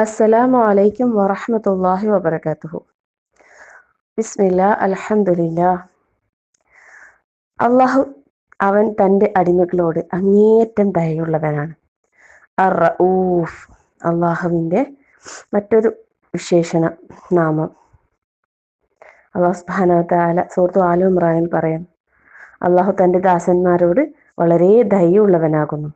അസ്സലാമു അലൈക്കും വറഹ്മത്തുള്ളാഹി വബറകാതുഹു. ബിസ്മില്ലാ അൽഹംദുലില്ലാ. അള്ളാഹു അവൻ തന്റെ അടിമകളോട് അങ്ങേയറ്റം ദയയുള്ളവനാണ്. അർ അള്ളാഹുവിന്റെ മറ്റൊരു വിശേഷണ നാമം. അള്ളാഹു സുബ്ഹാനഹു തആല സൂറത്തു ആലു ഇമ്രാനിൽ പറയാം അള്ളാഹു തന്റെ ദാസന്മാരോട് വളരെ ദയുള്ളവനാകുന്നു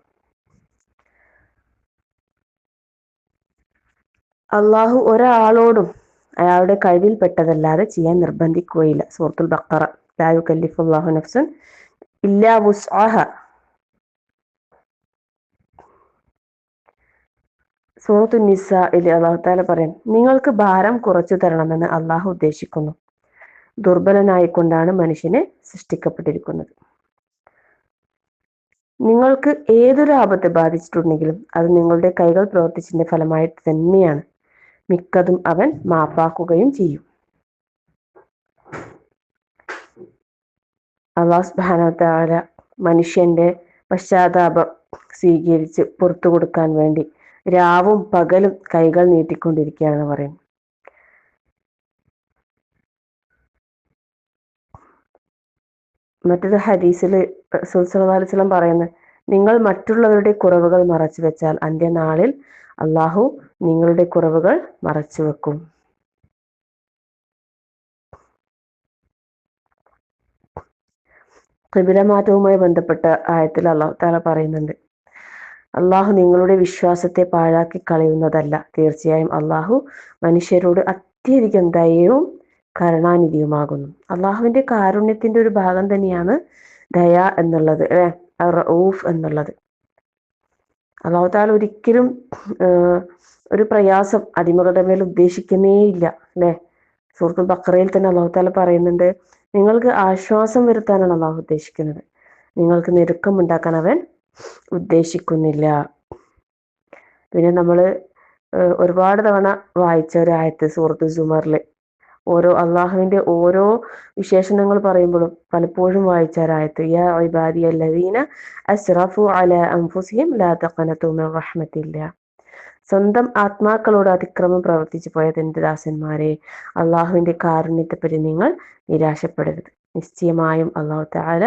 അള്ളാഹു ഒരാളോടും അയാളുടെ കഴിവിൽപ്പെട്ടതല്ലാതെ ചെയ്യാൻ നിർബന്ധിക്കുകയില്ല. സൂറത്തുൽ ബഖറ. കല്ലിഫ് അള്ളാഹു നഫ്സൻ ഇല്ലാ വുസ്ആഹ. സൂറത്തു നിസയിൽ അള്ളാഹു താല പറയാം നിങ്ങൾക്ക് ഭാരം കുറച്ചു തരണമെന്ന് അള്ളാഹു ഉദ്ദേശിക്കുന്നു. ദുർബലനായിക്കൊണ്ടാണ് മനുഷ്യനെ സൃഷ്ടിക്കപ്പെട്ടിരിക്കുന്നത്. നിങ്ങൾക്ക് ഏതൊരു ആപത്ത് ബാധിച്ചിട്ടുണ്ടെങ്കിലും അത് നിങ്ങളുടെ കൈകൾ പ്രവർത്തിച്ചതിന്റെ ഫലമായിട്ട് തന്നെയാണ്. മിക്കതും അവൻ മാപ്പാക്കുകയും ചെയ്യും. അള്ളാഹു സുബാന മനുഷ്യന്റെ പശ്ചാത്താപം സ്വീകരിച്ച് പുറത്തു കൊടുക്കാൻ വേണ്ടി രാവും പകലും കൈകൾ നീട്ടിക്കൊണ്ടിരിക്കുകയാണെന്ന് പറയും മറ്റൊരു ഹദീസിൽ സുൽസലം പറയുന്നത് നിങ്ങൾ മറ്റുള്ളവരുടെ കുറവുകൾ മറച്ചു വെച്ചാൽ അന്ത്യനാളിൽ അള്ളാഹു നിങ്ങളുടെ കുറവുകൾ മറച്ചു വെക്കും. കബിലമാറ്റവുമായി ബന്ധപ്പെട്ട ആയത്തിൽ അള്ളാഹു താല പറയുന്നുണ്ട്. അള്ളാഹു നിങ്ങളുടെ വിശ്വാസത്തെ പാഴാക്കി കളയുന്നതല്ല. തീർച്ചയായും അള്ളാഹു മനുഷ്യരോട് അത്യധികം ദയവും കരുണാനിധിയുമാകുന്നു. അള്ളാഹുവിന്റെ കാരുണ്യത്തിന്റെ ഒരു ഭാഗം തന്നെയാണ് ദയ എന്നുള്ളത് റഊഫ് എന്നുള്ളത്. അള്ളാഹു താല ഒരിക്കലും ഒരു പ്രയാസം അടിമകളുടെ മേൽ ഉദ്ദേശിക്കുന്നേ ഇല്ല അല്ലെ? സുഹൃത്തു ബക്രയിൽ തന്നെ അള്ളാഹു താല പറയുന്നുണ്ട് നിങ്ങൾക്ക് ആശ്വാസം വരുത്താനാണ് അള്ളാഹു ഉദ്ദേശിക്കുന്നത്. നിങ്ങൾക്ക് ഞെരുക്കം ഉണ്ടാക്കാൻ അവൻ ഉദ്ദേശിക്കുന്നില്ല. പിന്നെ നമ്മൾ ഒരുപാട് തവണ വായിച്ച ഒരു ആയത്ത് സൂറത്ത് സുമറിൽ. ഓരോ അള്ളാഹുവിന്റെ ഓരോ വിശേഷണങ്ങൾ പറയുമ്പോഴും പലപ്പോഴും വായിച്ച ഒരായത്ത് യാ ഇബാദി അല്ലദീന അസ്റഫു അല അൻഫുസിഹിം ലാ തഖനതു റഹ്മത്തില്ല. സ്വന്തം ആത്മാക്കളോട് അതിക്രമം പ്രവർത്തിച്ചു പോയ തന്റെ ദാസന്മാരെ. അള്ളാഹുവിന്റെ കാരുണ്യത്തെപ്പറ്റി നിങ്ങൾ നിരാശപ്പെടരുത്. നിശ്ചയമായും അള്ളാഹു താര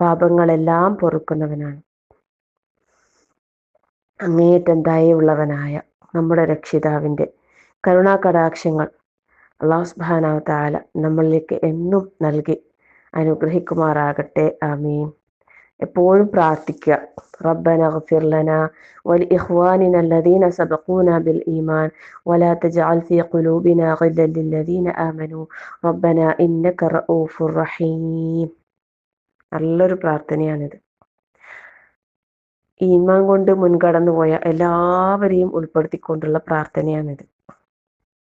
പാപങ്ങളെല്ലാം പൊറുക്കുന്നവനാണ്. അങ്ങേയറ്റം ദയുള്ളവനായ നമ്മുടെ രക്ഷിതാവിന്റെ കരുണാകടാക്ഷങ്ങൾ അള്ളാഹു സുബാനാവ് താല നമ്മളിലേക്ക് എന്നും നൽകി അനുഗ്രഹിക്കുമാറാകട്ടെ. ആമീൻ. എപ്പോഴും പ്രാർത്ഥിക്കുക ربنا اغفر لنا ولإخواننا الذين سبقونا بالإيمان ولا تجعل في قلوبنا غلا للذين آمنوا ربنا إنك رؤوف رحيم നല്ലൊരു പ്രാർത്ഥനയാണിത് ഈമാൻ കൊണ്ട് മുൻകടന്നു പോയ എല്ലാവരെയും ഉൾപ്പെടുത്തിക്കൊണ്ടുള്ള പ്രാർത്ഥനയാണിത്